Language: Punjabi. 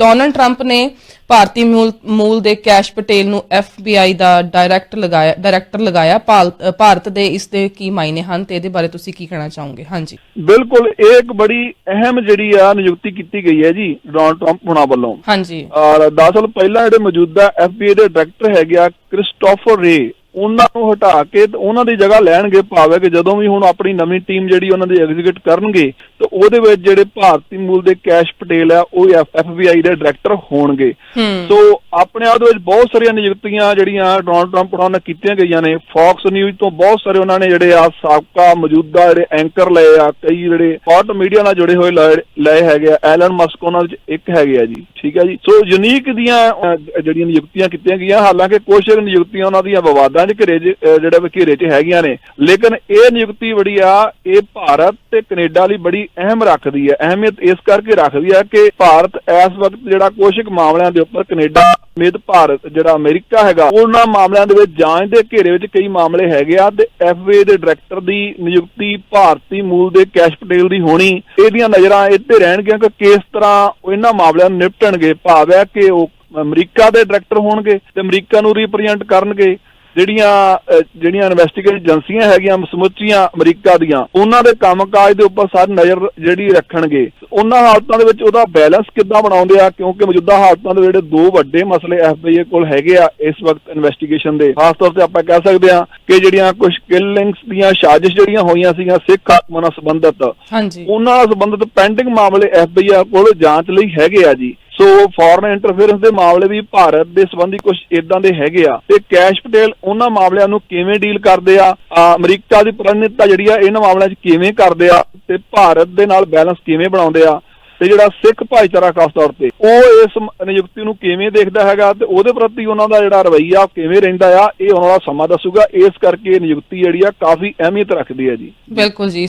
ਡੋਨਲਡ ਟਰੰਪ ਨੇ ਭਾਰਤੀ ਮੂਲ ਦੇ ਕੈਸ਼ ਪਟੇਲ ਨੂੰ FBI ਦਾ ਡਾਇਰੈਕਟ ਲਗਾਇਆ ਡਾਇਰੈਕਟਰ ਲਗਾਇਆ ਭਾਰਤ ਦੇ ਇਸ ਦੇ ਕੀ ਮਾਇਨੇ ਹਨ ਤੇ ਇਹਦੇ ਬਾਰੇ ਤੁਸੀਂ ਕੀ ਕਹਿਣਾ ਚਾਹੋਗੇ? ਹਾਂਜੀ। ਬਿਲਕੁਲ ਇਹ ਇੱਕ ਬੜੀ ਅਹਿਮ ਜਿਹੜੀ ਆ ਨਿਯੁਕਤੀ ਕੀਤੀ ਗਈ ਹੈ ਜੀ ਡੋਨਾਲਡ ਟਰੰਪ ਹੁਣਾਂ ਵੱਲੋਂ। ਹਾਂਜੀ। ਔਰ 10 ਸਾਲ ਪਹਿਲਾਂ ਜਿਹੜੇ ਮੌਜੂਦਾ FBI ਦੇ ਡਾਇਰੈਕਟਰ ਹੈਗੇ ਆ ਕ੍ਰਿਸਟੋਫਰ ਰੇ ਉਹਨਾਂ ਨੂੰ ਹਟਾ ਕੇ ਉਹਨਾਂ ਦੀ ਜਗ੍ਹਾ ਲੈਣਗੇ ਭਾਵੇਂ ਕਿ ਜਦੋਂ ਵੀ ਹੁਣ ਆਪਣੀ ਨਵੀਂ ਟੀਮ ਜਿਹੜੀ ਉਹਨਾਂ ਦੀ ਐਗਜ਼ੀਕਿਊਟ ਕਰਨਗੇ ਤੇ ਉਹਦੇ ਵਿੱਚ ਜਿਹੜੇ ਭਾਰਤੀ ਮੂਲ ਦੇ ਕੈਸ਼ ਪਟੇਲ ਆ ਉਹ FBI ਦੇ ਡਾਇਰੈਕਟਰ ਹੋਣਗੇ। ਸੋ ਆਪਣੇ ਆਪ ਦੇ ਵਿੱਚ ਬਹੁਤ ਸਾਰੀਆਂ ਨਿਯੁਕਤੀਆਂ ਜਿਹੜੀਆਂ ਡੋਨਲਡ ਟਰੰਪ ਉਹਨਾਂ ਨਾਲ ਕੀਤੀਆਂ ਗਈਆਂ ਨੇ। ਫੌਕਸ ਨਿਊਜ਼ ਤੋਂ ਬਹੁਤ ਸਾਰੇ ਉਹਨਾਂ ਨੇ ਜਿਹੜੇ ਆ ਸਾਬਕਾ ਮੌਜੂਦਾ ਜਿਹੜੇ ਐਂਕਰ ਲਏ ਆ ਕਈ ਜਿਹੜੇ ਪਾਰਟ ਮੀਡੀਆ ਨਾਲ ਜੁੜੇ ਹੋਏ ਲਏ- ਲਏ ਹੈਗੇ ਆ। ਐਲਨ ਮਸਕ ਉਹਨਾਂ ਵਿੱਚ ਇੱਕ ਹੈਗੇ ਆ ਜੀ ਠੀਕ ਹੈ ਜੀ? ਸੋ ਯੂਨੀਕ ਦੀਆਂ ਜਿਹੜੀਆਂ ਨਿਯੁਕਤੀਆਂ ਕੀਤੀਆਂ ਗਈਆਂ ਹਾਲਾਂਕਿ ਕੁਝ ਨਿਯੁਕਤੀਆਂ ਉਹਨਾਂ ਦੀਆਂ ਵਿਵਾਦਾਂ ਦੇ ਘੇਰੇ 'ਚ ਅਹ, ਜਿਹੜਾ ਵਾ ਘੇਰੇ 'ਚ ਹੈਗੀਆਂ ਨੇ। ਲੇਕਿਨ ਇਹ ਨਿਯੁਕਤੀ ਬੜੀ ਆ ਇਹ ਭਾਰਤ ਤੇ ਕੈਨੇਡਾ ਲਈ ਬੜੀ ਅਹਿਮ ਰੱਖਦੀ ਹੈ ਅਹਿਮੀਅਤ ਇਸ ਕਰਕੇ ਰੱਖਦੀ ਹੈ ਕਿ ਭਾਰਤ ਇਸ ਵਕਤ ਜਿਹੜਾ ਕੁਝ ਮਾਮਲਿਆਂ ਦੇ ਉੱਪਰ ਕੈਨੇਡਾ ਸਮੇਤ ਭਾਰਤ, ਜਿਹੜਾ ਅਮਰੀਕਾ ਹੈਗਾ, ਉਹਨਾਂ ਮਾਮਲਿਆਂ ਦੇ ਵਿੱਚ ਜਾਂਚ ਦੇ ਘੇਰੇ ਵਿੱਚ ਕਈ ਮਾਮਲੇ ਹੈਗੇ ਆ ਤੇ ਐਫਏ ਦੇ ਡਾਇਰੈਕਟਰ ਦੀ ਨਿਯੁਕਤੀ ਭਾਰਤੀ ਮੂਲ ਦੇ ਕੈਸ਼ ਪਟੇਲ ਦੀ ਹੋਣੀ। ਇਹਦੀਆਂ ਨਜ਼ਰਾਂ ਇੱਥੇ ਰਹਿਣਗੀਆਂ ਕਿ ਕਿਸ ਤਰ੍ਹਾਂ ਇਹਨਾਂ ਮਾਮਲਿਆਂ ਨੂੰ ਨਿਪਟਣਗੇ। ਭਾਵ ਹੈ ਕਿ ਉਹ ਅਮਰੀਕਾ ਦੇ ਡਾਇਰੈਕਟਰ ਹੋਣਗੇ ਤੇ ਅਮਰੀਕਾ ਨੂੰ ਰਿਪਰੈਜ਼ੈਂਟ ਕਰਨਗੇ। ਜਿਹੜੀਆਂ ਜਿਹੜੀਆਂ ਇਨਵੈਸਟੀਗੇਟਿਵ ਏਜੰਸੀਆਂ ਹੈਗੀਆਂ ਸਮੁੱਚੀਆਂ ਅਮਰੀਕਾ ਦੀਆਂ ਉਹਨਾਂ ਦੇ ਕੰਮਕਾਜ ਦੇ ਉੱਪਰ ਸਾਰੀ ਨਜ਼ਰ ਜਿਹੜੀ ਰੱਖਣਗੇ। ਉਹਨਾਂ ਹਾਲਤਾਂ ਦੇ ਵਿੱਚ ਉਹਦਾ ਬੈਲੈਂਸ ਕਿੱਦਾਂ ਬਣਾਉਂਦੇ ਆ? ਕਿਉਂਕਿ ਮੌਜੂਦਾ ਹਾਲਤਾਂ ਦੇ ਜਿਹੜੇ ਦੋ ਵੱਡੇ ਮਸਲੇ ਐਫਬੀਆਈ ਕੋਲ ਹੈਗੇ ਆ ਇਸ ਵਕਤ ਇਨਵੈਸਟੀਗੇਸ਼ਨ ਦੇ। ਖਾਸ ਤੌਰ ਤੇ ਆਪਾਂ ਕਹਿ ਸਕਦੇ ਆ ਕਿ ਜਿਹੜੀਆਂ ਕੁਝ ਕਿਲਿੰਗਸ ਦੀਆਂ ਸਾਜ਼ਿਸ਼ ਜਿਹੜੀਆਂ ਹੋਈਆਂ ਸੀਗੀਆਂ ਸਿੱਖ ਆਤਮਾ ਨਾਲ ਸੰਬੰਧਿਤ। ਹਾਂਜੀ। ਉਹਨਾਂ ਨਾਲ ਸੰਬੰਧਿਤ ਪੈਂਡਿੰਗ ਮਾਮਲੇ ਐਫਬੀਆਈ ਕੋਲ ਜਾਂਚ ਲਈ ਹੈਗੇ ਆ ਜੀ। ਸੋ ਫੋਰਨ ਇੰਟਰਫੇਰੈਂਸ ਦੇ ਮਾਮਲੇ ਵੀ ਭਾਰਤ ਦੇ ਸੰਬੰਧੀ ਕੁਝ ਇਦਾਂ ਦੇ ਹੈਗੇ ਆ। ਤੇ ਕੈਸ਼ ਪਟੇਲ ਉਹਨਾਂ ਮਾਮਲਿਆਂ ਨੂੰ ਕਿਵੇਂ ਡੀਲ ਕਰਦੇ ਆ? ਅਮਰੀਕਾ ਦੀ ਪ੍ਰਤੀਨਿਧਤਾ ਜਿਹੜੀ ਆ, ਇਹਨਾਂ ਮਾਮਲਿਆਂ 'ਚ ਕਿਵੇਂ ਕਰਦੇ ਆ? ਤੇ ਭਾਰਤ ਦੇ ਨਾਲ ਬੈਲੈਂਸ ਕਿਵੇਂ ਬਣਾਉਂਦੇ ਆ? ਤੇ ਜਿਹੜਾ ਸਿੱਖ ਭਾਈਚਾਰਾ ਖਾਸ ਤੌਰ ਤੇ, ਉਹ ਇਸ ਨਿਯੁਕਤੀ ਨੂੰ ਕਿਵੇਂ ਦੇਖਦਾ ਹੈਗਾ? ਤੇ ਉਹਦੇ ਪ੍ਰਤੀ ਉਹਨਾਂ ਦਾ ਜਿਹੜਾ ਰਵੱਈਆ ਕਿਵੇਂ ਰਹਿੰਦਾ ਆ, ਇਹ ਆਉਣ ਵਾਲਾ ਸਮਾਂ ਦੱਸੂਗਾ। ਇਸ ਕਰਕੇ ਨਿਯੁਕਤੀ ਜਿਹੜੀ ਆ, ਕਾਫੀ ਅਹਿਮੀਅਤ ਰੱਖਦੀ ਹੈ ਜੀ। ਬਿਲਕੁਲ ਜੀ।